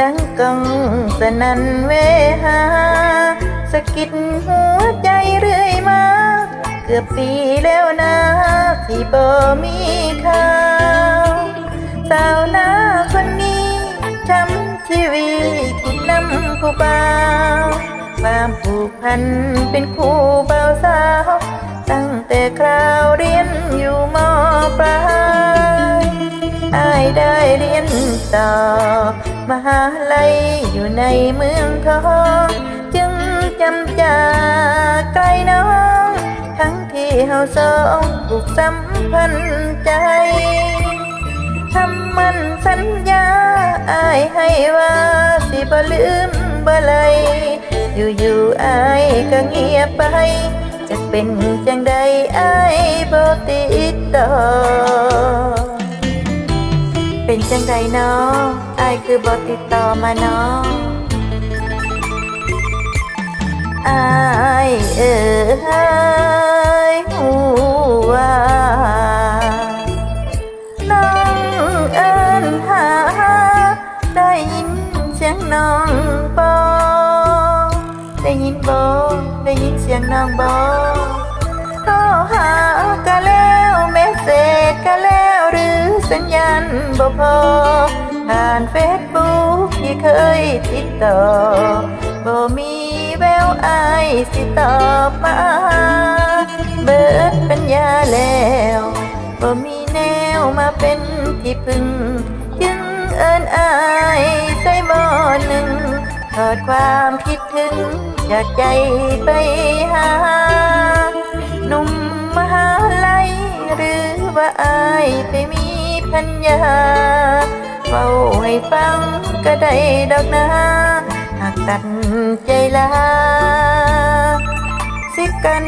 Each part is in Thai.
ดังกังสนันเวหาสะกิดหัวใจเรื่อยมา เกือบปีแล้วนะที่บ่มีข่าวสาวน้าคนนี้ช้ำชีวิตคิดนำผู้บ่าวความผูกพันเป็นคู่เบาสาว ตั้งแต่คราวเรียนอยู่มปลายอาย ได้เรียนต่อ มหาลัยอยู่ในเมืองทองจึงจำจากไกลน้อง ทั้งที่เฮาสองผูกสัมพันธ์ใจคำมันสัญญาอายให้ว่าสิบ่ลืมบ่ไหลอยู่ๆอายก็เงียบไป จะเป็นจังใดอายบ่ติดต่อ เป็นจังใดเนาะอายคือบ่ติดต่อมาเนาะอายเอ่ยหูว่าน้องเอินหา ได้ยินเสียงน้องบอได้ยินบอได้ยินเสียงน้องบอ เคยติดต่อบ่มีแววอายสิตอบมา เบิดปัญญาแล้วบ่มีแนวมาเป็นที่พึ่งจึงเอินอายใส่หมอหนึ่งถอดความคิดถึงจากใจไปหาหนุ่มมหาลัยหรือว่าอายไปมีพัญญาเฝ้า ฟังก็ได้ดอกนะหากตัดใจลาสิกัน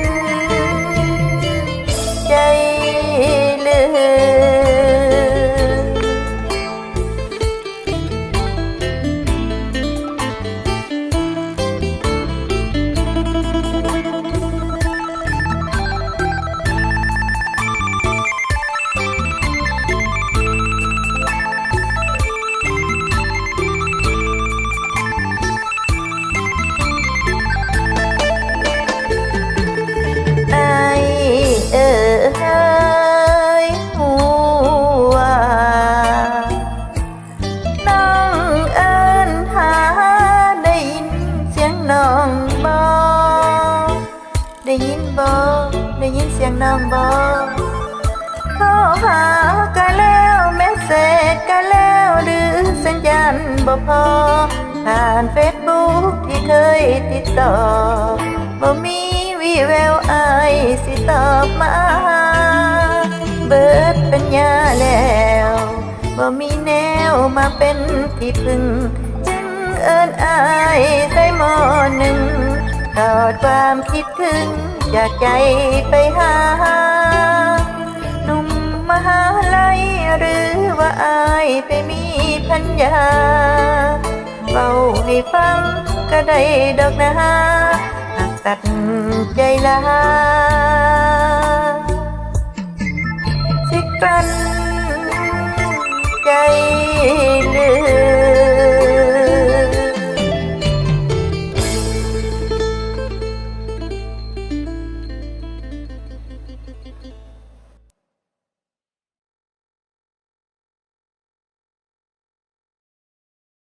ใจเลือ ได้ยินบอได้ยินเสียงน้องบอโทรหาก็แล้วเมสเซจก็แล้วหรือสัญญาณบ่พอ ผ่านเฟซบุ๊กที่เคยติดต่อบ่มีวี่แววอายสิตอบมา เบิดปัญญาแล้วบ่มีแนวมาเป็นที่พึ่ง ทอดความคิดถึงจากใจไปหาหนุ่มมหาลัยหรือว่าอายไปมีพัญญาเบาให้ฟังก็ได้ดอกนะหากตัดใจลาสิกลัน